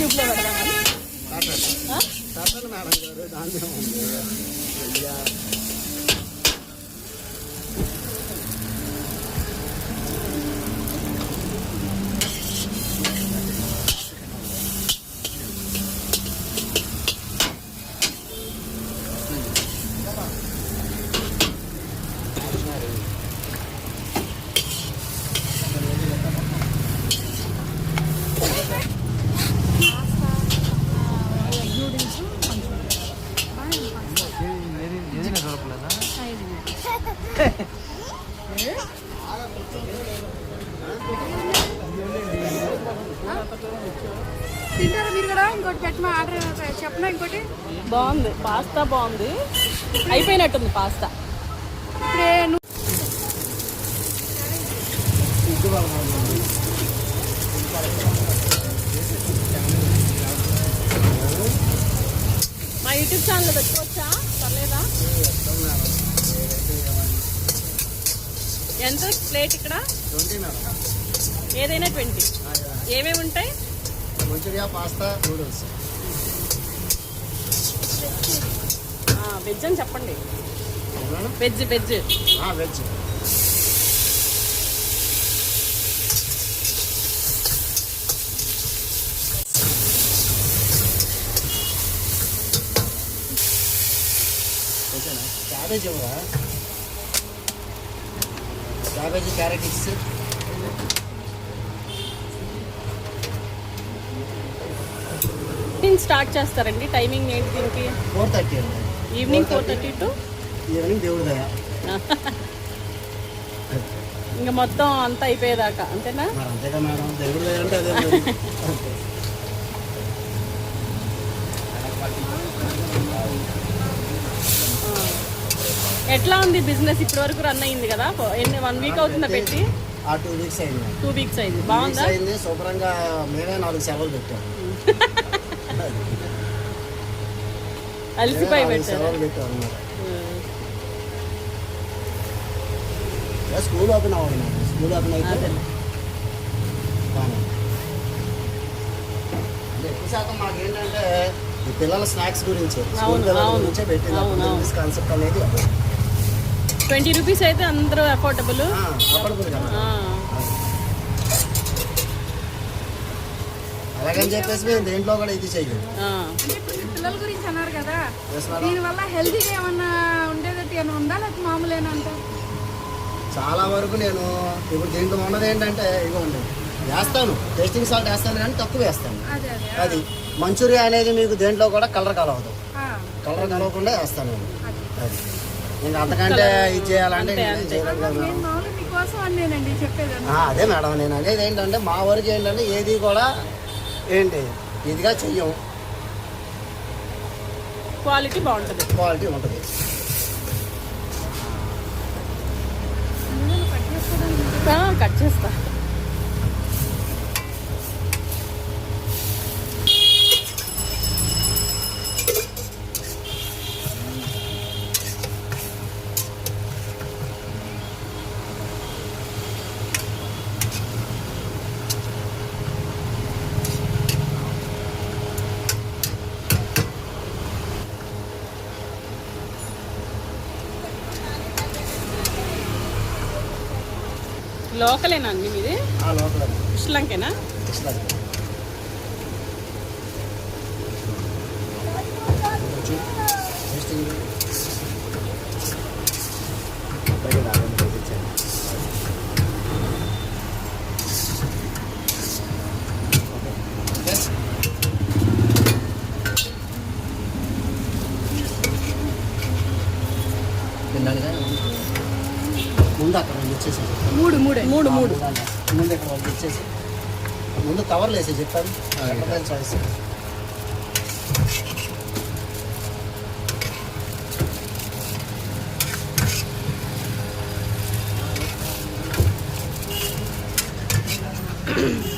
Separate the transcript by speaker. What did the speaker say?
Speaker 1: యూట్యూబ్లో పెడదామని ఆ?
Speaker 2: చెప్పండి మేడం గారు
Speaker 3: తింటారా మీరు కూడా? ఇంకోటి పెట్టమా? ఆర్డర్ చెప్పనా ఇంకోటి?
Speaker 1: బాగుంది. పాస్తా బాగుంది. అయిపోయినట్టుంది పాస్తా.
Speaker 3: ఇప్పుడే
Speaker 1: మా యూట్యూబ్ ఛానల్ పెట్టుకోవచ్చా పర్లేదా? ఎంత ప్లేట్ ఇక్కడ? ఏదైనా ట్వంటీ. ఏమేమి ఉంటాయి?
Speaker 2: Manchuria pasta noodles.
Speaker 1: వెజ్ అని చెప్పండి. Veg veg.
Speaker 2: వెజ్. క్యాబేజ్ ఇవ్వరా? క్యాబేజీ క్యారెట్ ఇచ్చి
Speaker 1: స్టార్ట్ చేస్తారండి. టైమింగ్ ఏంటి దీనికి?
Speaker 2: ఫోర్ థర్టీ అండి.
Speaker 1: Evening four thirty to
Speaker 2: evening దేవుడి దయ
Speaker 1: ఇంకా మొత్తం అంతా అయిపోయేదాకా అంతేనా?
Speaker 2: అంతేగా మేడం. దేవుడి దయ అంటే అదే మరి అంతే.
Speaker 1: ఎట్లా ఉంది బిజినెస్ ఇప్పటి వరకు రన్ అయింది కదా? ఎన్ని వన్ వీక్ అవుతుందా పెట్టి?
Speaker 2: టూ వీక్స్ అయింది.
Speaker 1: టూ వీక్స్ అయింది. బాగుందా?
Speaker 2: అయింది. శుభ్రంగా మేమే నాలుగు సేవలు పెట్టాము
Speaker 1: అలసిపోయి
Speaker 2: సేవలు పెట్టాము స్కూల్ ఓపెన్ అవ్వాలి మేడం స్కూల్ ఓపెన్ అయితే ఎక్కువ శాతం మాకు ఏంటంటే పిల్లల స్నాక్స్ గురించి స్కూల్ పిల్లల. గురించే పెట్టింది. కాన్సెప్ట్ అనేది
Speaker 1: ట్వంటీ రూపీస్ అయితే అందరూ అఫోర్డబుల్.
Speaker 2: అలాగని చెప్పేసి మేము దేంట్లో కూడా ఇది చేయలేదు.
Speaker 3: పిల్లల గురించి అన్నారు కదా. దీనివల్ల హెల్తీగా ఏమన్నా ఉండేదట్టు ఏమైనా ఉందా? లేకపోతే మామూలేనా అంట
Speaker 2: చాలా వరకు నేను ఇప్పుడు దీంట్లో ఉన్నది ఏంటంటే ఇవ్వండి వేస్తాను. టేస్టింగ్ సాల్ట్ వేస్తాను కానీ తక్కువ వేస్తాను.
Speaker 3: అదే
Speaker 2: మంచూరియా అనేది మీకు దేంట్లో కూడా కలర్ కలవదు. కలర్ కలవకుండా వేస్తాను నేను.
Speaker 3: అది.
Speaker 2: అది ఇంకా అంతకంటే ఇది చేయాలంటే. చేయలేను కదా మేడం ఆ, అదే మేడం నేను అనేది ఏంటంటే మా వరకు ఏంటంటే ఏది కూడా ఏంటి ఇదిగా చెయ్యం.
Speaker 1: క్వాలిటీ బాగుంటుంది.
Speaker 2: క్వాలిటీ ఉంటుంది.
Speaker 1: కట్ చేస్తా. లోకలేనా అండి మీది?
Speaker 2: ఆ లోపల
Speaker 1: శ్రీలంకేనా
Speaker 2: ముందు అక్కడ వాళ్ళు ఇచ్చేసాను
Speaker 3: మూడు మూడే.
Speaker 1: మూడు మూడు.
Speaker 2: ముందు ఇక్కడ వాళ్ళు ఇచ్చేసి ముందు కవర్లు వేసి చెప్పాను. చాయిస్